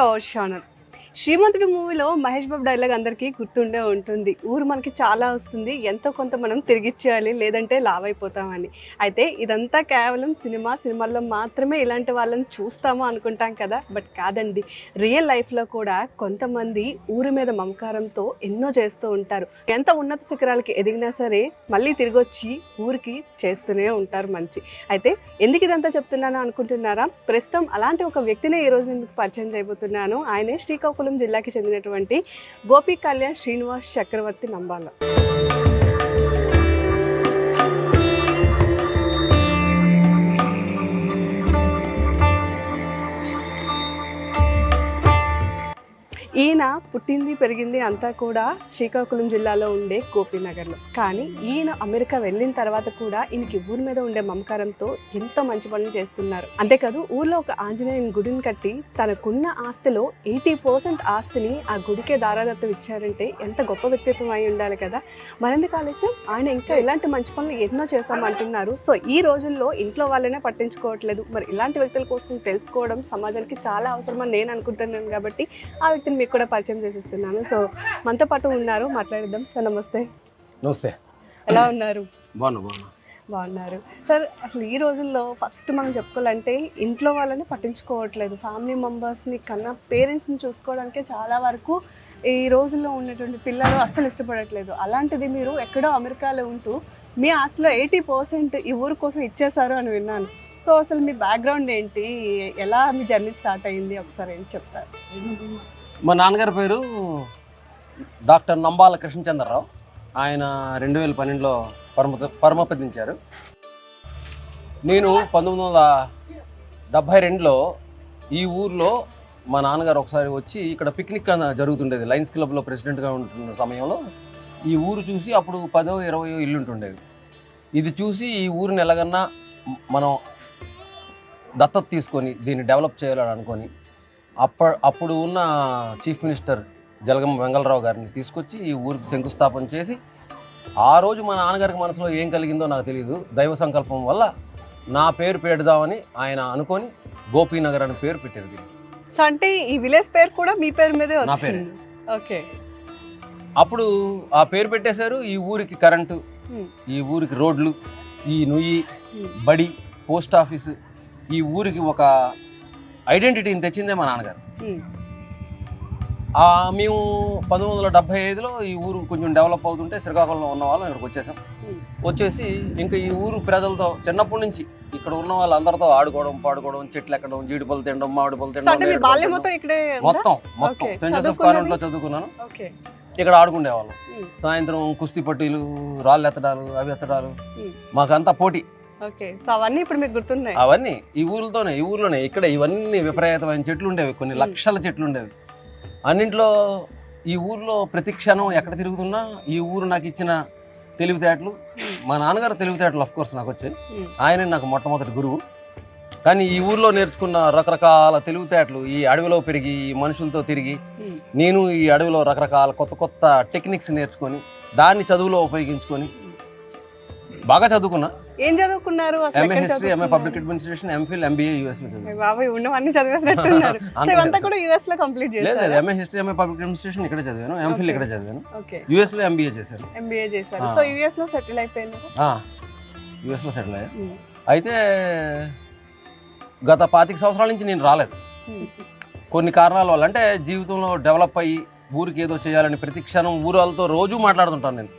నమస్తే welcome to our channel Srimanthudu మూవీలో మహేష్ బాబు dialogue అందరికీ గుర్తుండే ఉంటుంది. ఊరు మనకి చాలా వస్తుంది. ఎంతో కొంత మనం తిరిగిచ్చేయాలి లేదంటే లావ్ అయిపోతామని అయితే ఇదంతా కేవలం సినిమా సినిమాల్లో మాత్రమే ఇలాంటి వాళ్ళని చూస్తాము అనుకుంటాం కదా? బట్ కాదండి రియల్ లైఫ్లో కూడా కొంతమంది ఊరి మీద మమకారంతో ఎన్నో చేస్తూ ఉంటారు. ఎంత ఉన్నత శిఖరాలకి ఎదిగినా సరే మళ్ళీ తిరిగి వచ్చి ఊరికి చేస్తూనే ఉంటారు మంచి. అయితే ఎందుకు ఇదంతా చెప్తున్నాను అనుకుంటున్నారా? ప్రస్తుతం అలాంటి ఒక వ్యక్తినే ఈ రోజు పరిచయం చేయబోతున్నాను. ఆయనే శ్రీకాకుళం జిల్లాకి చెందినటువంటి గోపి కళ్యాణ్ శ్రీనివాస్ చక్రవర్తి నంబాల. ఈయన పుట్టింది పెరిగింది అంతా కూడా శ్రీకాకుళం జిల్లాలో ఉండే గోపీనగర్లో. కానీ ఈయన అమెరికా వెళ్ళిన తర్వాత కూడా ఈయనకి ఊరి మీద ఉండే మమకారంతో ఎంతో మంచి పనులు చేస్తున్నారు. అంతేకాదు ఊర్లో ఒక ఆంజనేయుని గుడిని కట్టి తనకున్న ఆస్తిలో ఎయిటీ పర్సెంట్ ఆస్తిని ఆ గుడికే దారాదత్తం ఇచ్చారంటే ఎంత గొప్ప వ్యక్తిత్వం అయి ఉండాలి కదా? మరెందుకు ఆలస్యం? ఆయన ఇంకా ఇలాంటి మంచి పనులు ఎన్నో చేస్తామంటున్నారు సో ఈ రోజుల్లో ఇంట్లో వాళ్ళనే పట్టించుకోవట్లేదు. మరి ఇలాంటి వ్యక్తుల కోసం తెలుసుకోవడం సమాజానికి చాలా అవసరమని నేను అనుకుంటున్నాను కాబట్టి ఆ వ్యక్తిని మీకు కూడా పరిచయం చేసిస్తున్నాను. సో మనతో పాటు ఉన్నారు. మాట్లాడిద్దాం. సార్ నమస్తే. నమస్తే. ఎలా ఉన్నారు? బాగున్నా బాగున్నా. బాగున్నారు. సార్ అసలు ఈ రోజుల్లో ఫస్ట్ మనం చెప్పుకోవాలంటే ఇంట్లో వాళ్ళని పట్టించుకోవట్లేదు. ఫ్యామిలీ మెంబర్స్ని కన్నా పేరెంట్స్ని చూసుకోవడానికే చాలా వరకు ఈ రోజుల్లో ఉన్నటువంటి పిల్లలు అస్సలు ఇష్టపడట్లేదు. అలాంటిది మీరు ఎక్కడో అమెరికాలో ఉంటూ మీ ఆస్తిలో ఎయిటీ పర్సెంట్ ఈ ఊరు కోసం ఇచ్చేశారు అని విన్నాను. సో అసలు మీ బ్యాక్గ్రౌండ్ ఏంటి? ఎలా మీ జర్నీ స్టార్ట్ అయింది? ఒకసారి ఏంటి చెప్తారు? మా నాన్నగారి పేరు డాక్టర్ నంబాల కృష్ణచంద్రరావు. ఆయన రెండు వేల పన్నెండులో పరమ పరమపదించారు. నేను పంతొమ్మిది వందల డెబ్భై రెండులో ఈ ఊర్లో మా నాన్నగారు ఒకసారి వచ్చి ఇక్కడ పిక్నిక్ అన్న జరుగుతుండేది. లయన్స్ క్లబ్లో ప్రెసిడెంట్గా ఉంటున్న సమయంలో ఈ ఊరు చూసి అప్పుడు పదో ఇరవయో ఇల్లు ఉంటుండేవి. ఇది చూసి ఈ ఊరిని ఎలాగన్నా మనం దత్తత తీసుకొని దీన్ని డెవలప్ చేయాలని అనుకొని అప్ప అప్పుడు ఉన్న చీఫ్ మినిస్టర్ జలగం వెంగళరావు గారిని తీసుకొచ్చి ఈ ఊరికి శంకుస్థాపన చేసి ఆ రోజు మా నాన్నగారికి మనసులో ఏం కలిగిందో నాకు తెలియదు దైవ సంకల్పం వల్ల నా పేరు పెడదామని ఆయన అనుకొని గోపీనగర్ అని పేరు పెట్టారు దీనికి సో అంటే ఈ విలేజ్ పేరు కూడా మీ పేరు మీదే నా పేరే. వచ్చింది ఓకే అప్పుడు ఆ పేరు పెట్టేశారు ఈ ఊరికి కరెంటు. ఈ ఊరికి రోడ్లు ఈ నుయ్యి. బడి పోస్ట్ ఆఫీసు ఈ ఊరికి ఒక ఐడెంటిటీని తెచ్చిందే మా నాన్నగారు మేము పంతొమ్మిది వందల డెబ్బై ఐదులో ఈ ఊరు కొంచెం డెవలప్ అవుతుంటే శ్రీకాకుళంలో ఉన్న వాళ్ళం ఇక్కడికి వచ్చేసాం. వచ్చేసి ఇంకా ఈ ఊరు ప్రజలతో చిన్నప్పటి నుంచి ఇక్కడ ఉన్న వాళ్ళందరితో ఆడుకోవడం పాడుకోవడం చెట్లు ఎక్కడం జీడిపళ్ళు తినడం మామిడి పళ్ళు తినడం మొత్తం? మొత్తం. Saint Joseph? కాన్వెంట్లో చదువుకున్నాను ఇక్కడ ఆడుకునేవాళ్ళం. సాయంత్రం కుస్తీ పట్టీలు రాళ్ళు ఎత్తడాలు అవి ఎత్తడాలు. మాకంతా పోటీ ఓకే సో అవన్నీ ఇప్పుడు మీకు గుర్తున్నాయి అవన్నీ ఈ ఊర్లతోనే ఈ ఊర్లోనే ఇక్కడ ఇవన్నీ విపరీతమైన చెట్లు ఉండేవి కొన్ని. లక్షల చెట్లు ఉండేవి అన్నింట్లో ఈ ఊర్లో ప్రతి క్షణం ఎక్కడ తిరుగుతున్నా ఈ ఊరు నాకు ఇచ్చిన తెలివితేటలు. మా నాన్నగారు తెలివితేటలు అఫ్ కోర్స్ నాకు వచ్చాయి. ఆయనే నాకు మొట్టమొదటి గురువు కానీ ఈ ఊర్లో నేర్చుకున్న రకరకాల తెలివితేటలు ఈ అడవిలో పెరిగి ఈ మనుషులతో తిరిగి. నేను ఈ అడవిలో రకరకాల కొత్త కొత్త టెక్నిక్స్ నేర్చుకొని దాన్ని చదువులో ఉపయోగించుకొని బాగా చదువుకున్నా ఏం చదువుకున్నారు MA history MA? Public administration MPhil MBA US బాబాయ్ ఉన్నవన్నీ చదివేసినట్టున్నారు. ఇవంతా కూడా యుఎస్లో కంప్లీట్ లేదు లేదు చేశారు? MA history MA public administration ఇక్కడ చదివాను. ఎంఫిల్. ఇక్కడ చదివాను. ఓకే యూఎస్లో ఎంబీఏ చేశాను. ఎంబీఏ చేశారు. సో యుఎస్లో సెటిల్ అయిపోయింది? యూఎస్లో సెటిల్ అయ్యా అయితే గత పాతిక సంవత్సరాల నుంచి నేను రాలేదు. కొన్ని కారణాల వల్ల అంటే జీవితంలో డెవలప్ అయ్యి ఊరికి ఏదో చేయాలని ప్రతి క్షణం ఊరు వాళ్ళతో రోజు మాట్లాడుతుంటాను నేను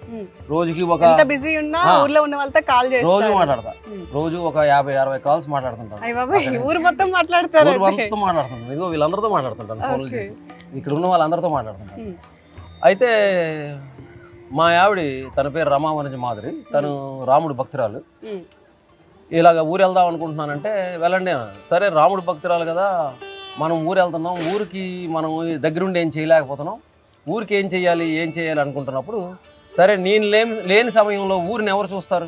రోజుకి ఒక బిజీ ఉన్నా. ఊర్లో ఉన్న వాళ్ళతో కాల్ రోజు చేస్తారు మాట్లాడతా. రోజు ఒక యాభై అరవై కాల్స్ మాట్లాడుతుంటాను ఊరు మొత్తం మాట్లాడతారు ఊరు మాట్లాడుతుంటాను ఇదిగో వీళ్ళందరితో మాట్లాడుతుంటాను ఫోన్లు. చేసి ఇక్కడ ఉన్న వాళ్ళందరితో మాట్లాడుతుంటాను. అయితే మా ఆవిడ తన పేరు రమావనజ మాధురి తను రాముడు భక్తురాలు. ఇలాగ ఊరు వెళ్దాం అనుకుంటున్నానంటే వెళ్ళండి. సరే రాముడు భక్తురాలు కదా మనం ఊరు వెళ్తున్నాం ఊరికి మనం దగ్గరుండి ఏం చేయలేకపోతున్నాం ఊరికి ఏం చేయాలి ఏం చేయాలి అనుకుంటున్నప్పుడు సరే నేను లేని లేని సమయంలో ఊరిని ఎవరు చూస్తారు.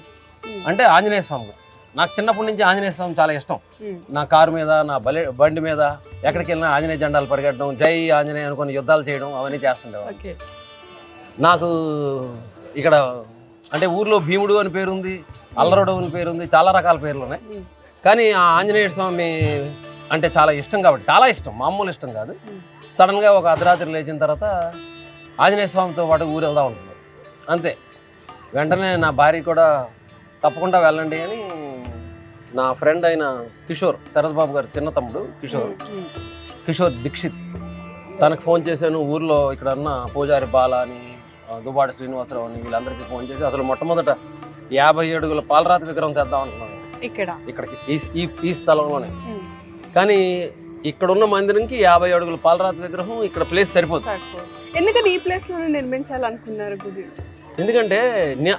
అంటే ఆంజనేయ స్వామి. నాకు చిన్నప్పటి నుంచి ఆంజనేయ స్వామి చాలా ఇష్టం. నా కారు మీద నా బలే బండి మీద ఎక్కడికి వెళ్ళినా ఆంజనేయ జెండాలు పరిగెట్టడం జై ఆంజనేయ అనుకుని యుద్ధాలు చేయడం అవన్నీ చేస్తుండేవాళ్ళు నాకు ఇక్కడ అంటే ఊర్లో భీముడు అని పేరుంది అల్లరుడు అని పేరుంది చాలా రకాల పేర్లు ఉన్నాయి. కానీ ఆ ఆంజనేయ స్వామి అంటే చాలా ఇష్టం కాబట్టి చాలా ఇష్టం మామూలు ఇష్టం కాదు. సడన్గా ఒక అర్ధరాత్రి లేచిన తర్వాత ఆంజనేయ స్వామితో పాటు ఊరు వెళ్దాం అనుకున్నాను అంతే. వెంటనే నా భార్య కూడా తప్పకుండా వెళ్ళండి అని నా ఫ్రెండ్ అయిన కిషోర్ శరత్ బాబు గారు చిన్న తమ్ముడు కిషోర్. కిషోర్ దీక్షిత్ తనకు ఫోన్ చేశాను. ఊర్లో ఇక్కడ ఉన్న పూజారి బాల అని దుబాటి శ్రీనివాసరావు అని వీళ్ళందరికీ ఫోన్ చేసి అసలు మొట్టమొదట యాభై అడుగుల పాలరాతి విగ్రహం తెద్దాం అనుకున్నాను. ఇక్కడ. ఇక్కడికి ఈ ఈ స్థలంలోనే. కానీ ఇక్కడ ఉన్న మందిరంకి యాభై అడుగుల పాలరాతి విగ్రహం ఇక్కడ ప్లేస్ సరిపోదు సరిపోదు. ఎందుకని ఈ ప్లేస్లోనే నిర్మించాలనుకున్నారు గుడి ఎందుకంటే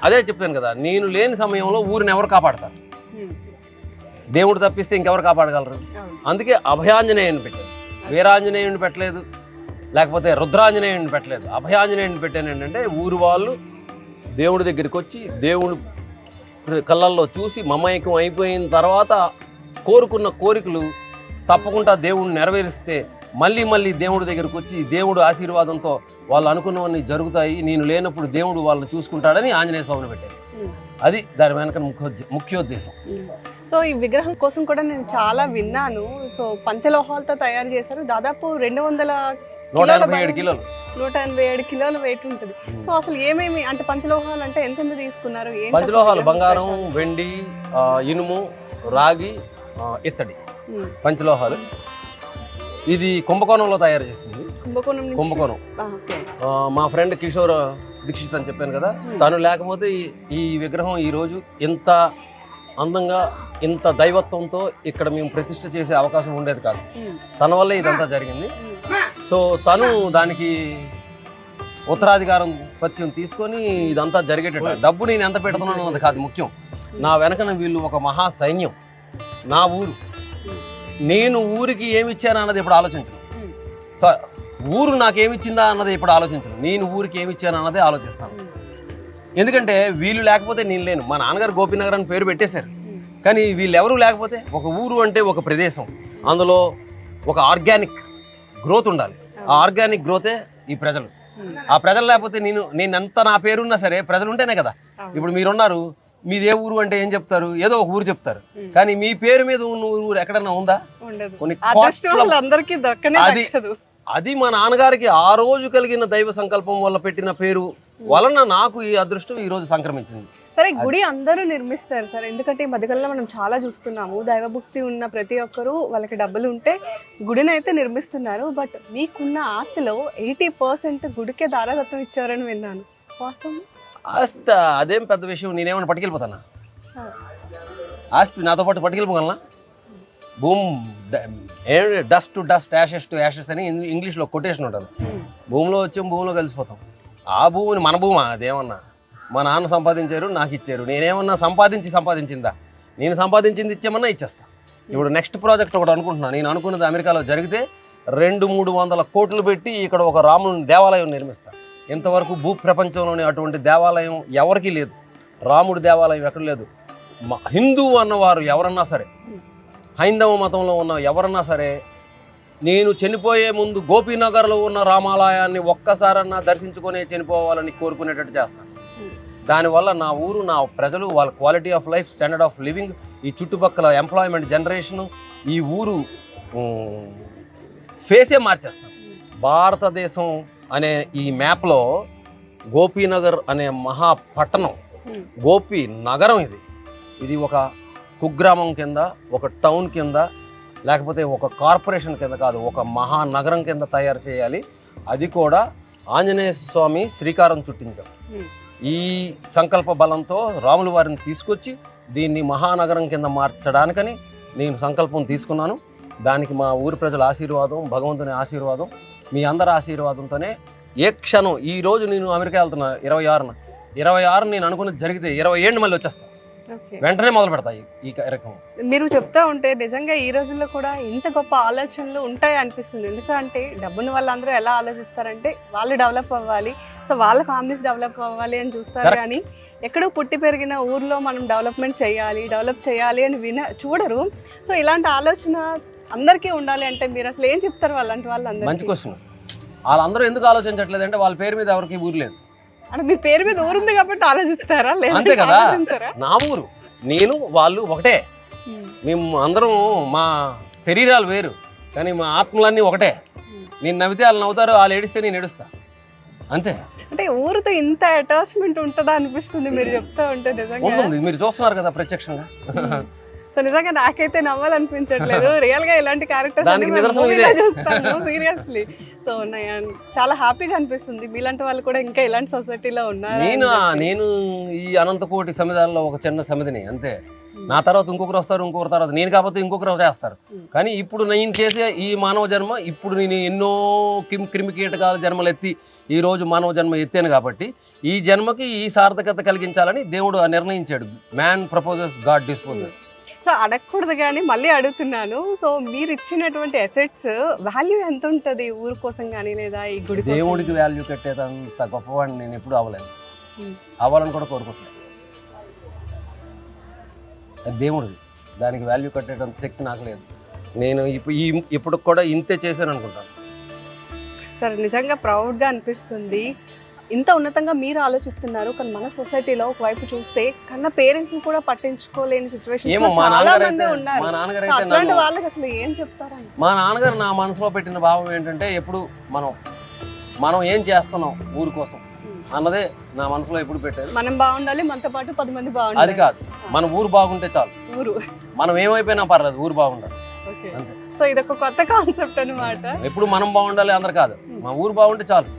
అదే చెప్పాను కదా నేను లేని సమయంలో ఊరిని ఎవరు కాపాడతారు. దేవుడు తప్పిస్తే ఇంకెవరు కాపాడగలరు. అందుకే అభయాంజనేయుని పెట్టాను వీరాంజనేయుని పెట్టలేదు లేకపోతే రుద్రాంజనేయుని పెట్టలేదు అభయాంజనేయుని పెట్టాను ఏంటంటే ఊరు వాళ్ళు దేవుడి దగ్గరికి వచ్చి దేవుడు కళ్ళల్లో చూసి మమేకం అయిపోయిన తర్వాత కోరుకున్న కోరికలు తప్పకుండా దేవుడిని నెరవేరిస్తే మళ్ళీ మళ్ళీ దేవుడి దగ్గరికి వచ్చి దేవుడు ఆశీర్వాదంతో వాళ్ళు అనుకున్నవన్నీ జరుగుతాయి. నేను లేనప్పుడు దేవుడు వాళ్ళని చూసుకుంటాడని ఆంజనేయ స్వామిని పెట్టాను. అది దాని వెనక ముఖ్య ముఖ్యోద్దేశం. సో ఈ విగ్రహం కోసం కూడా నేను చాలా విన్నాను. సో పంచలోహాలతో తయారు చేశారు. దాదాపు రెండు వందల నూట ఎనభై ఏడు కిలోలు. నూట ఎనభై ఏడు కిలోల వెయిట్ ఉంటుంది. సో అసలు ఏమేమి అంటే పంచలోహాలు అంటే ఎంత తీసుకున్నారు? పంచలోహాలు బంగారం? వెండి ఇనుము రాగి ఇత్తడి. పంచలోహాలు. ఇది కుంభకోణంలో తయారు చేసింది. కుంభకోణం కుంభకోణం. మా ఫ్రెండ్ కిషోర్ దీక్షిత్ అని చెప్పాను కదా. తను లేకపోతే ఈ- విగ్రహం ఈ రోజు ఇంత అందంగా ఇంత దైవత్వంతో ఇక్కడ మేము ప్రతిష్ఠ చేసే అవకాశం ఉండేది కాదు. తన వల్లే ఇదంతా జరిగింది. సో తను దానికి ఉత్తరాధికారం పత్యం తీసుకొని ఇదంతా జరిగేటట్టు. డబ్బు నేను ఎంత పెడుతున్నాను అన్నది కాదు ముఖ్యం. నా వెనకన వీళ్ళు ఒక మహా సైన్యం. నా ఊరు. నేను ఊరికి ఏమి ఇచ్చాను అన్నది ఇప్పుడు ఆలోచించను. సో ఊరు నాకేమిచ్చిందా అన్నది ఇప్పుడు ఆలోచించను నేను ఊరికి ఏమి ఇచ్చాను అన్నదే ఆలోచిస్తాను. ఎందుకంటే వీళ్ళు లేకపోతే నేను లేను మా నాన్నగారు గోపీనగర్ అని పేరు పెట్టేశారు. కానీ వీళ్ళు ఎవరు లేకపోతే ఒక ఊరు అంటే ఒక ప్రదేశం అందులో ఒక ఆర్గానిక్ గ్రోత్ ఉండాలి ఆ ఆర్గానిక్ గ్రోతే ఈ ప్రజలు. ఆ ప్రజలు లేకపోతే నేను నేను ఎంత నా పేరున్నా సరే ప్రజలు ఉంటేనే కదా. ఇప్పుడు మీరున్నారు మీది ఏ ఊరు అంటే ఏం చెప్తారు? ఏదో ఒక ఊరు చెప్తారు. కానీ మీ పేరు మీద ఉన్న ఊరు ఎక్కడన్నా ఉందా? కొన్ని అది- అది మా నాన్నగారికి ఆ రోజు కలిగిన దైవ సంకల్పం వల్ల పెట్టిన పేరు వలన నాకు ఈ అదృష్టం ఈ రోజు సంక్రమించింది. సరే గుడి అందరూ నిర్మిస్తారు సార్. ఎందుకంటే ఈ మధ్యకాలంలో మనం చాలా చూస్తున్నాము. దైవభక్తి ఉన్న ప్రతి ఒక్కరూ వాళ్ళకి డబ్బులు ఉంటే గుడిని అయితే నిర్మిస్తున్నారు. బట్ మీకున్న ఆస్తిలో ఎయిటీ పర్సెంట్ గుడికే దారాదత్తం ఇచ్చారని విన్నాను. వాస్తవం? ఆస్తి అదేం పెద్ద విషయం నేనేమైనా పట్టుకెళ్ళిపోతానా? ఆస్తి నాతో పాటు పట్టుకెళ్ళిపోగలనా? Boom dust to dust ashes to ashes అని ఇంగ్- ఇంగ్లీష్లో కొటేషన్ ఉంటుంది. భూమిలో వచ్చాం భూమిలో కలిసిపోతాం. ఆ భూమిని మన భూమా? అదేమన్నా? మా నాన్న సంపాదించారు నాకు ఇచ్చారు. నేనేమన్నా సంపాదించి సంపాదించిందా? నేను సంపాదించింది ఇచ్చామన్నా ఇచ్చేస్తా. ఇప్పుడు నెక్స్ట్ ప్రాజెక్ట్ ఒకటి అనుకుంటున్నాను నేను అనుకున్నది అమెరికాలో జరిగితే రెండు మూడు వందల కోట్లు పెట్టి ఇక్కడ ఒక రాముని దేవాలయం నిర్మిస్తా. ఇంతవరకు భూ ప్రపంచంలోని అటువంటి దేవాలయం ఎవరికీ లేదు. రాముడి దేవాలయం ఎక్కడ లేదు. హిందూ అన్నవారు ఎవరన్నా సరే హైందవ మతంలో ఉన్న ఎవరన్నా సరే నేను చనిపోయే ముందు గోపీనగర్లో ఉన్న రామాలయాన్ని ఒక్కసారన్నా దర్శించుకొని చనిపోవాలని కోరుకునేటట్టు చేస్తాను. దానివల్ల నా ఊరు నా ప్రజలు వాళ్ళ quality of life standard of living ఈ చుట్టుపక్కల ఎంప్లాయ్మెంట్ జనరేషను ఈ ఊరు ఫేసే మార్చేస్తాను. భారతదేశం అనే ఈ మ్యాప్లో గోపీనగర్ అనే మహా పట్టణం గోపి నగరం ఇది. ఇది ఒక కుగ్రామం కింద ఒక టౌన్ కింద లేకపోతే ఒక కార్పొరేషన్ కింద కాదు ఒక మహానగరం కింద తయారు చేయాలి. అది కూడా ఆంజనేయ స్వామి శ్రీకారం చుట్టించాం. ఈ సంకల్ప బలంతో రాముల వారిని తీసుకొచ్చి దీన్ని మహానగరం కింద మార్చడానికని నేను సంకల్పం తీసుకున్నాను. దానికి మా ఊరి ప్రజల ఆశీర్వాదం భగవంతుని ఆశీర్వాదం మీ అందరి ఆశీర్వాదంతోనే ఏ క్షణం ఈ రోజు నేను అమెరికా వెళ్తున్నా ఇరవై ఆరున. ఇరవై ఆరు నేను అనుకున్నది జరిగితే ఇరవై ఏళ్ళు మళ్ళీ వచ్చేస్తాను వెంటనే మొదలు పెడతాయి ఈ కార్యక్రమం. మీరు చెప్తా ఉంటే నిజంగా ఈ రోజుల్లో కూడా ఇంత గొప్ప ఆలోచనలు ఉంటాయి అనిపిస్తుంది. ఎందుకంటే డబ్బుని వాళ్ళందరూ ఎలా ఆలోచిస్తారంటే వాళ్ళు డెవలప్ అవ్వాలి. సో వాళ్ళ ఫ్యామిలీస్ డెవలప్ అవ్వాలి అని చూస్తారు. కానీ ఎక్కడో పుట్టి పెరిగిన ఊర్లో మనం డెవలప్మెంట్ చేయాలి డెవలప్ చేయాలి అని విన చూడరు. సో ఇలాంటి ఆలోచన అందరికీ ఉండాలి అంటే మీరు అసలు ఏం చెప్తారు వాళ్ళంటి మంచి వాళ్ళందరికీ క్వశ్చన్ వాళ్ళందరూ ఎందుకు ఆలోచించట్లేదు అంటే వాళ్ళ పేరు మీద ఎవరికి ఊరు లేదు. అంటే మీ పేరు మీద ఊరుంది కాబట్టి ఆలోచిస్తారా? అంతే కదా. నా ఊరు. నేను వాళ్ళు ఒకటే. మేము అందరం మా శరీరాలు వేరు. కానీ మా ఆత్మలన్నీ ఒకటే. నేను నవ్వితే వాళ్ళు నవ్వుతారు వాళ్ళు ఏడిస్తే నేను ఏడుస్తా. అంతే. అంటే ఊరితో ఇంత అటాచ్మెంట్ ఉంటుందా అనిపిస్తుంది మీరు చెప్తా ఉంటే నిజంగా? ఉంటుంది. మీరు చూస్తున్నారు కదా ప్రత్యక్షంగా. సో నిజంగా నాకైతే నవ్వాలనిపించట్లేదు. రియల్గా ఇలాంటి క్యారెక్టర్స్. చూస్తాను సీరియస్లీ సో చాలా హ్యాపీగా అనిపిస్తుంది. మీలాంటి వాళ్ళు కూడా ఇంకా ఇలాంటి సొసైటీలో ఉన్నారు? నేను నేను ఈ అనంతకోటి సమిధాల్లో ఒక చిన్న సమిధిని అంతే. నా తర్వాత ఇంకొకరు వస్తారు ఇంకొకరు తర్వాత. నేను కాకపోతే ఇంకొకరు చేస్తారు. Hmm. కానీ ఇప్పుడు నేను చేసే ఈ మానవ జన్మ ఇప్పుడు నేను ఎన్నో కిమ్ క్రిమి కీటకాల జన్మలు ఎత్తి ఈ రోజు మానవ జన్మ ఎత్తాను కాబట్టి ఈ జన్మకి ఈ సార్థకత కలిగించాలని దేవుడు నిర్ణయించాడు. Man proposes God disposes so అడగకూడదు కానీ మళ్ళీ అడుగుతున్నాను. సో మీరు ఇచ్చినటువంటి అసెట్స్ వాల్యూ ఎంత ఉంటది ఊరు కోసం కానీ లేదా ఈ గుడి? దేవుడికి వాల్యూ కట్టేదంత గొప్పవాడిని నేను ఎప్పుడు అవ్వలేను Hmm. అవ్వాలని కూడా కోరుకుంటున్నాను దేవుడిది. దానికి వాల్యూ కట్టేటంత శక్తి నాకు లేదు. నేను ఇప్పుడు ఈ ఇప్పుడు కూడా ఇంతే చేశాను అనుకుంటాను సరే నిజంగా ప్రౌడ్గా అనిపిస్తుంది. ఇంత ఉన్నతంగా మీరు ఆలోచిస్తున్నారు కానీ మన సొసైటీలో ఒకవైపు చూస్తే కన్నా పేరెంట్స్ కూడా పట్టించుకోలేని సిచ్యువేషన్ ఏమో మా చాలా మంది ఉన్నారు. అట్లాంటి వాళ్ళకి అసలు ఏం చెప్తారండి? మా నాన్నగారు నా మనసులో పెట్టిన భావం ఏంటంటే ఎప్పుడు మనం మనం ఏం చేస్తున్నాం ఊరి కోసం అన్నదే నా మనసులో ఎప్పుడు పెట్టారు మనం బాగుండాలి మనతో పాటు పది మంది అది బాగుండాలి కాదు మన ఊరు బాగుంటే చాలు. ఊరు. మనం ఏమైపోయినా పర్లేదు ఊరు బాగుండాలి. సో ఇదొక కొత్త కాన్సెప్ట్ అన్నమాట. ఎప్పుడు మనం బాగుండాలి అందరు కాదు. మా ఊరు బాగుంటే చాలు.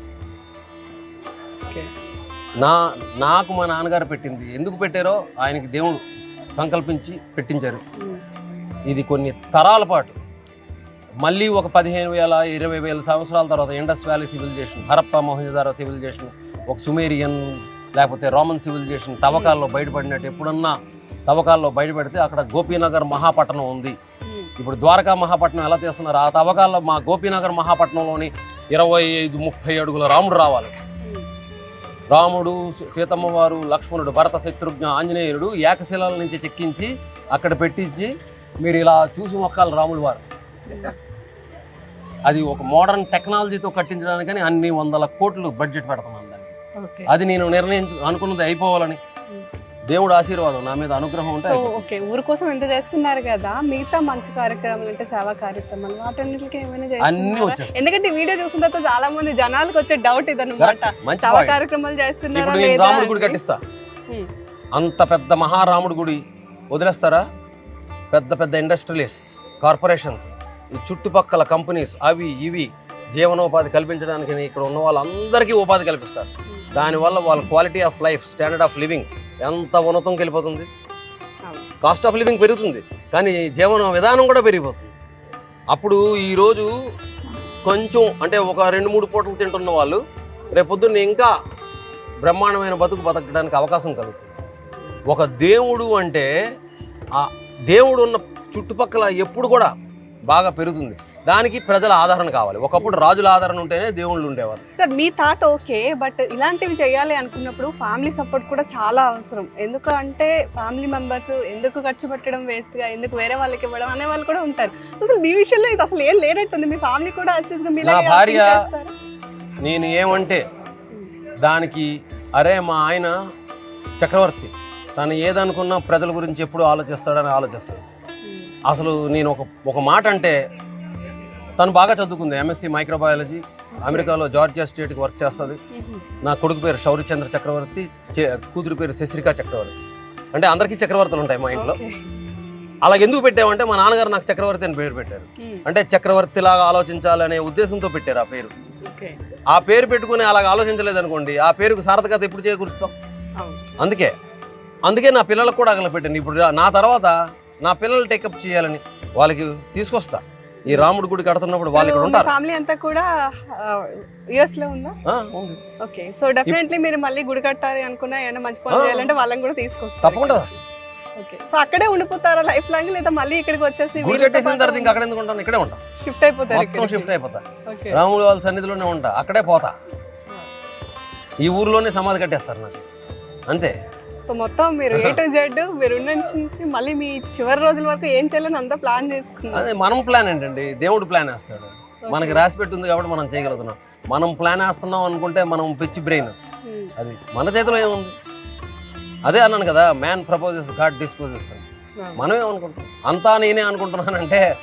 నా నాకు మా నాన్నగారు పెట్టింది. ఎందుకు పెట్టారో ఆయనకి దేవుడు సంకల్పించి పెట్టించారు. ఇది కొన్ని తరాల పాటు. మళ్ళీ ఒక పదిహేను వేల ఇరవై వేల సంవత్సరాల తర్వాత Indus valley civilization Harappa Mohenjodaro civilization ఒక సుమేరియన్ లేకపోతే రోమన్ సివిలైజేషన్ తవ్వకాల్లో బయటపడినట్టు ఎప్పుడన్నా తవ్వకాల్లో బయటపడితే అక్కడ గోపీనగర్ మహాపట్టణం ఉంది. ఇప్పుడు ద్వారకా మహాపట్నం ఎలా తీస్తున్నారు? ఆ తవ్వకాల్లో మా గోపీనగర్ మహాపట్నంలోని ఇరవై ఐదు ముప్పై అడుగుల రాముడు రావాలి. రాముడు సీతమ్మ వారు లక్ష్మణుడు భరత శత్రుఘ్న ఆంజనేయుడు ఏకశిలల నుంచి చెక్కించి అక్కడ పెట్టించి మీరు ఇలా చూసి మొక్కాలి రాముడు వారు. అది ఒక మోడర్న్ టెక్నాలజీతో కట్టించడానికని అన్ని వందల కోట్లు బడ్జెట్ దానికి ఓకే. అది నేను నిర్ణయించు అనుకున్నది అయిపోవాలని. దేవుడు ఆశీర్వాదం నా మీద అనుగ్రహం ఉంటే. ఓకే ఊరు కోసం ఎంత చేస్తున్నారు కదా మిగతా మంచి కార్యక్రమాలు అంటే సేవా కార్యక్రమాలు వాటన్నిటికీ ఏమైనా అన్నీ? వచ్చేస్తాయి ఎందుకంటే వీడియో చూసిన తర్వాత చాలా మంది జనాలకు వచ్చే డౌట్ ఇదన్నమాట మంచి సేవా. కార్యక్రమాలు చేస్తున్నారా రాముడి గుడి. కట్టిస్తా ఉమ్. అంత పెద్ద మహారాముడి గుడి వదిలేస్తారా పెద్ద పెద్ద ఇండస్ట్రియలిస్ట్ కార్పొరేషన్స్ ఈ చుట్టుపక్కల కంపెనీస్ అవి ఇవి జీవనోపాధి కల్పించడానికి ఇక్కడ ఉన్న వాళ్ళందరికీ ఉపాధి కల్పిస్తారు దానివల్ల వాళ్ళ quality of life standard of living ఎంత ఉన్నతంకి వెళ్ళిపోతుంది. కాస్ట్ ఆఫ్ లివింగ్ పెరుగుతుంది. కానీ జీవన విధానం కూడా పెరిగిపోతుంది. అప్పుడు ఈరోజు కొంచెం అంటే ఒక రెండు మూడు పూటలు తింటున్న వాళ్ళు రేపొద్దున్న ఇంకా బ్రహ్మాండమైన బతుకు బతకడానికి అవకాశం కలుగుతుంది. ఒక దేవుడు అంటే ఆ దేవుడు ఉన్న చుట్టుపక్కల ఎప్పుడు కూడా బాగా పెరుగుతుంది. దానికి ప్రజల ఆదరణ కావాలి. ఒకప్పుడు రాజుల ఆదరణ ఉంటేనే దేవుళ్ళు ఉండేవారు. సార్ మీ థాట్ ఓకే బట్ ఇలాంటివి చేయాలి అనుకున్నప్పుడు ఫ్యామిలీ సపోర్ట్ కూడా చాలా అవసరం. ఎందుకు అంటే ఫ్యామిలీ మెంబర్స్ ఎందుకు ఖర్చు పెట్టడం వేస్ట్గా ఎందుకు వేరే వాళ్ళకి ఇవ్వడం అనే వాళ్ళు కూడా ఉంటారు. అసలు మీ విషయంలో ఇది అసలు ఏం లేనట్టుంది? మీ ఫ్యామిలీ కూడా వచ్చేసి నా భార్య- నేను ఏమంటే దానికి అరే మా ఆయన చక్రవర్తి తను ఏదనుకున్నా ప్రజల గురించి ఎప్పుడు ఆలోచిస్తాడని ఆలోచిస్తాడు. అసలు నేను ఒక ఒక మాట అంటే తను బాగా చదువుకుంది ఎంఎస్సి మైక్రోబయాలజీ అమెరికాలో జార్జియా స్టేట్కి వర్క్ చేస్తుంది. నా కొడుకు పేరు శౌరిచంద్ర చక్రవర్తి కూతురు పేరు శశిరికా చక్రవర్తి. అంటే అందరికీ చక్రవర్తులు ఉంటాయి మా ఇంట్లో. అలా ఎందుకు పెట్టామంటే మా నాన్నగారు నాకు చక్రవర్తి అని పేరు పెట్టారు. అంటే చక్రవర్తిలాగా ఆలోచించాలనే ఉద్దేశంతో పెట్టారు ఆ పేరు. ఆ పేరు పెట్టుకుని అలాగ ఆలోచించలేదు అనుకోండి ఆ పేరుకు సార్థకత ఎప్పుడు చేకూరుస్తాం? అందుకే అందుకే నా పిల్లలకు కూడా అగల పెట్టాను ఇప్పుడు నా తర్వాత నా పిల్లలు టేకప్ చేయాలని వాళ్ళకి తీసుకొస్తా. ఈ రాముడి గుడి కడుతున్నప్పుడు వాళ్ళు ఇక్కడ ఉంటారు. ఫ్యామిలీ అంతా కూడా యుఎస్లో ఉందా. ఓకే. సో డెఫినెట్లీ మీరు మళ్ళీ గుడి కట్టాలి అనుకున్నా ఏమైనా మంచి పని ఆ. చేయాలంటే వాళ్ళని కూడా తీసుకొస్తారు. తప్పకుండా. ఓకే. సో అక్కడే ఉండిపోతారా లైఫ్ లాంగ్ లేదా మళ్ళీ ఇక్కడికి వచ్చేసి గుడి కట్టేసిన తర్వాత ఇంకా అక్కడ ఎందుకు ఉంటాను? ఇక్కడే ఉంటా. షిఫ్ట్ అయిపోతారు మొత్తం షిఫ్ట్ అయిపోతా. ఓకే. రాముడి వాళ్ళ సన్నిధిలోనే ఉంటా. అక్కడే పోతా. ఈ ఊర్లోనే సమాధి కట్టేస్తారు నాకు. అంతే. సో మొత్తం మీరు ఏ టు జెడ్ మీరు ఉన్న నుంచి మళ్ళీ మీ చివరి రోజుల వరకు ఏం చేయాలని అంతా ప్లాన్ చేసుకున్నారు అదే మనం ప్లాన్ ఏంటండి? దేవుడు ప్లాన్ వేస్తాడు. మనకి రాసి పెట్టుంది కాబట్టి మనం చేయగలుగుతున్నాం. మనం ప్లాన్ వేస్తున్నాం అనుకుంటే మనం పిచ్చి బ్రెయిన్ Hmm. అది మన చేతిలో ఏముంది? అదే అన్నాను కదా మ్యాన్ ప్రపోజెస్ గాడ్ డిస్పోజెస్ అని. మనమే అనుకుంటాం అంతా నేనే అనుకుంటున్నానంటే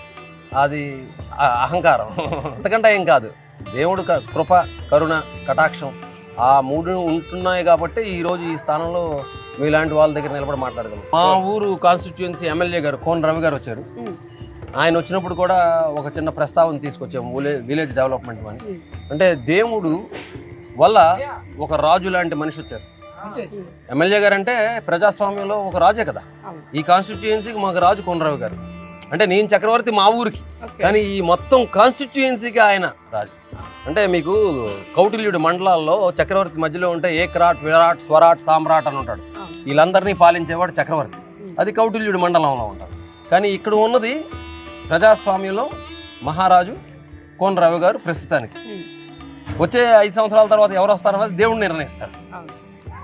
అది అహంకారం. అంతకంటే ఏం కాదు. దేవుడు కృప కరుణ కటాక్షం ఆ మూడు ఉంటున్నాయి కాబట్టి ఈ రోజు ఈ స్థానంలో మీలాంటి వాళ్ళ దగ్గర నిలబడి మాట్లాడగలం. మా ఊరు కాన్స్టిట్యుయెన్సీ ఎమ్మెల్యే గారు కోన్ రవి గారు వచ్చారు. ఆయన వచ్చినప్పుడు కూడా ఒక చిన్న ప్రస్తావన తీసుకొచ్చాము విలే- విలేజ్ డెవలప్మెంట్ అని. అంటే దేవుడు వల్ల ఒక రాజు లాంటి మనిషి వచ్చారు. ఎమ్మెల్యే గారు అంటే ప్రజాస్వామ్యంలో ఒక రాజే కదా. ఈ కాన్స్టిట్యుయెన్సీకి మాకు రాజు కోనరావు గారు. అంటే నేను చక్రవర్తి మా ఊరికి. కానీ ఈ మొత్తం కాన్స్టిట్యుయెన్సీకి ఆయన రాజు. అంటే మీకు కౌటిల్యుడి మండలాల్లో చక్రవర్తి మధ్యలో ఉంటే ఏక్రాట్ విరాట్ స్వరాట్ సామ్రాట్ అని ఉంటాడు. వీళ్ళందరినీ పాలించేవాడు చక్రవర్తి. అది కౌటిల్యుడి మండలంలో ఉంటాడు కానీ ఇక్కడ ఉన్నది ప్రజాస్వామ్యంలో మహారాజు కోనరావు గారు ప్రస్తుతానికి వచ్చే ఐదు సంవత్సరాల తర్వాత ఎవరు వస్తారన్నది దేవుడు నిర్ణయిస్తాడు.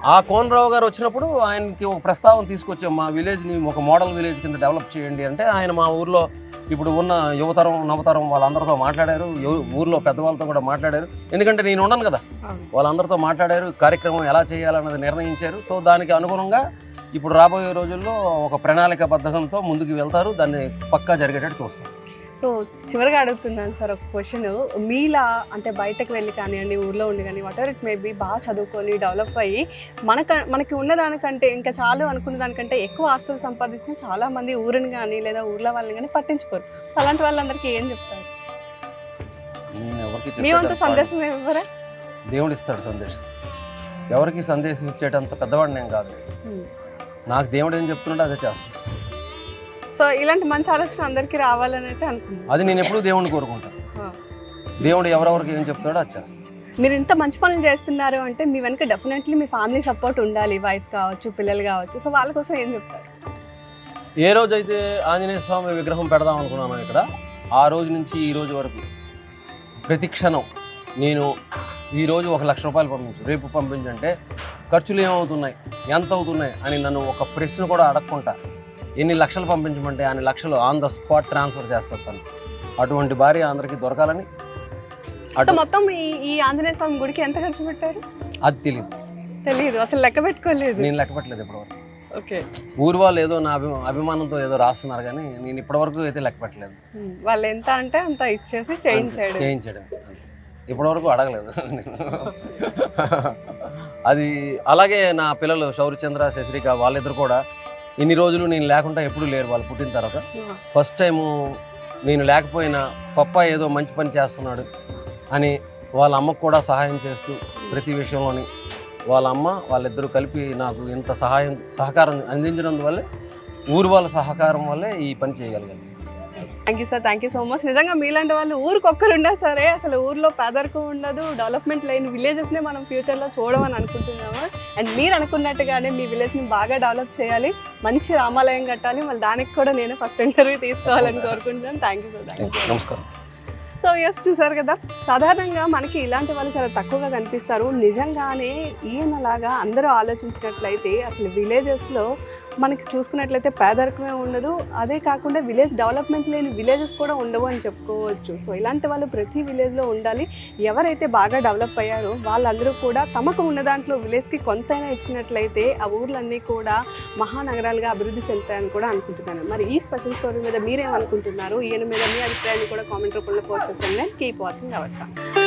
ఆ కోనరావు గారు వచ్చినప్పుడు ఆయనకి ఒక ప్రస్తావన తీసుకొచ్చాం మా విలేజ్ని ఒక మోడల్ విలేజ్ కింద డెవలప్ చేయండి అంటే ఆయన మా ఊర్లో ఇప్పుడు ఉన్న యువతరం నవతరం వాళ్ళందరితో మాట్లాడారు. ఊర్లో పెద్దవాళ్ళతో కూడా మాట్లాడారు. ఎందుకంటే నేను ఉండను కదా. వాళ్ళందరితో మాట్లాడారు కార్యక్రమం ఎలా చేయాలన్నది నిర్ణయించారు. సో దానికి అనుగుణంగా ఇప్పుడు రాబోయే రోజుల్లో ఒక ప్రణాళిక బద్ధకంతో ముందుకు వెళ్తారు. దాన్ని పక్కా జరిగేటట్టు చూస్తారు. సో చివరిగా అడుగుతున్నాను సార్ ఒక క్వశ్చన్ మీలా అంటే బయటకు వెళ్ళి కానివ్వండి ఊర్లో ఉండి కానీ whatever it may be బాగా చదువుకొని డెవలప్ అయ్యి మనక మనకి ఉన్న దానికంటే ఇంకా చాలు అనుకున్న దానికంటే ఎక్కువ ఆస్తులు సంపాదించిన చాలా మంది ఊరిని కానీ లేదా ఊర్లో వాళ్ళని కానీ పట్టించుకోరు. అలాంటి వాళ్ళందరికీ ఏం చెప్తారు? మీ వంతు సందేశం ఇవ్వరా? దేవుడు ఇస్తాడు సందేశం. ఎవరికి సందేశం ఇచ్చేటంత పెద్దవాడిని నేను కాదు. నాకు దేవుడు ఏం చెప్తున్నాడో అదే చేస్తాను సో ఇలాంటి మంచి ఆలోచన అందరికీ రావాలని అయితే అనుకున్నాను అది నేను ఎప్పుడూ దేవుడిని కోరుకుంటాను దేవుడు ఎవరెవరికి ఏం చెప్తాడో అది చేస్తాను మీరు ఇంత మంచి పనులు చేస్తున్నారు అంటే మీ వెనక డెఫినెట్లీ మీ ఫ్యామిలీ సపోర్ట్ ఉండాలి వైఫ్ కావచ్చు పిల్లలు కావచ్చు. సో వాళ్ళ కోసం ఏం చెప్తారు? ఏ రోజైతే ఆంజనేయ స్వామి విగ్రహం పెడదాం అనుకున్నానో ఇక్కడ ఆ రోజు నుంచి ఈ రోజు వరకు ప్రతి క్షణం నేను ఈ రోజు ఒక లక్ష రూపాయలు పంపించు రేపు పంపించంటే ఖర్చులు ఏమవుతున్నాయి ఎంత అవుతున్నాయి అని నన్ను ఒక ప్రశ్న కూడా అడగకుండా ఎన్ని లక్షలు పంపించమంటే అన్ని లక్షలు ఆన్ ద స్పాట్ ట్రాన్స్ఫర్ చేస్తారు తను అటువంటి భార్య అందరికీ దొరకాలని మొత్తం ఈ ఆంజనేయ స్వామి గుడికి ఎంత ఖర్చు పెట్టారు? అది తెలియదు తెలియదు అసలు లెక్క పెట్టుకోలేదు. నేను లెక్క పెట్టలేదు ఇప్పటివరకు. ఓకే. ఊరు వాళ్ళు ఏదో నా అభి అభిమానంతో ఏదో రాస్తున్నారు కానీ నేను ఇప్పటివరకు అయితే లెక్క పెట్టలేదు. వాళ్ళు ఎంత అంటే అంత ఇచ్చేసి చేయించాడు. చేయించడం. ఇప్పటివరకు అడగలేదు. అది అలాగే నా పిల్లలు శౌర్యచంద్ర శశిరిక వాళ్ళిద్దరు కూడా ఇన్ని రోజులు నేను లేకుండా ఎప్పుడూ లేరు వాళ్ళు పుట్టిన తర్వాత. ఫస్ట్ టైము నేను లేకపోయినా పప్ప ఏదో మంచి పని చేస్తున్నాడు అని వాళ్ళ అమ్మకు కూడా సహాయం చేస్తూ ప్రతి విషయంలోని వాళ్ళ అమ్మ వాళ్ళిద్దరూ కలిపి నాకు ఇంత సహాయం సహకారం అందించినందువల్లే ఊరు వాళ్ళ సహకారం వల్లే ఈ పని చేయగలిగాను. Thank you sir thank you so much నిజంగా మీలాంటి వాళ్ళు ఊరికి ఒక్కరు ఉన్నా సరే అసలు ఊర్లో పేదరికం ఉండదు డెవలప్మెంట్ లేని విలేజెస్నే మనం ఫ్యూచర్లో చూడమని అనుకుంటున్నాము. అండ్ మీరు అనుకున్నట్టుగానే మీ విలేజ్ని బాగా డెవలప్ చేయాలి మంచి రామాలయం కట్టాలి మళ్ళీ దానికి కూడా నేను ఫస్ట్ ఇంటర్వ్యూ తీసుకోవాలని కోరుకుంటున్నాను. Thank you sir thank you నమస్కారం. సో ఎస్ చూసారు కదా సాధారణంగా మనకి ఇలాంటి వాళ్ళు చాలా తక్కువగా కనిపిస్తారు. నిజంగానే ఈయనలాగా అందరూ ఆలోచించినట్లయితే అసలు విలేజెస్లో మనకి చూసుకున్నట్లయితే పేదరికమే ఉండదు. అదే కాకుండా విలేజ్ డెవలప్మెంట్ లేని విలేజెస్ కూడా ఉండవు అని చెప్పుకోవచ్చు. సో ఇలాంటి వాళ్ళు ప్రతి విలేజ్లో ఉండాలి. ఎవరైతే బాగా డెవలప్ అయ్యారో వాళ్ళందరూ కూడా తమకు ఉన్న దాంట్లో విలేజ్కి కొంతైనా ఇచ్చినట్లయితే ఆ ఊర్లన్నీ కూడా మహానగరాలుగా అభివృద్ధి చెందుతాయని కూడా అనుకుంటున్నాను. మరి ఈ స్పెషల్ స్టోరీ మీద మీరేమనుకుంటున్నారు? ఈయన మీద మీ అభిప్రాయాన్ని కూడా కామెంట్ రూపంలో పోస్ట్ చేస్తాను. Keep watching our channel.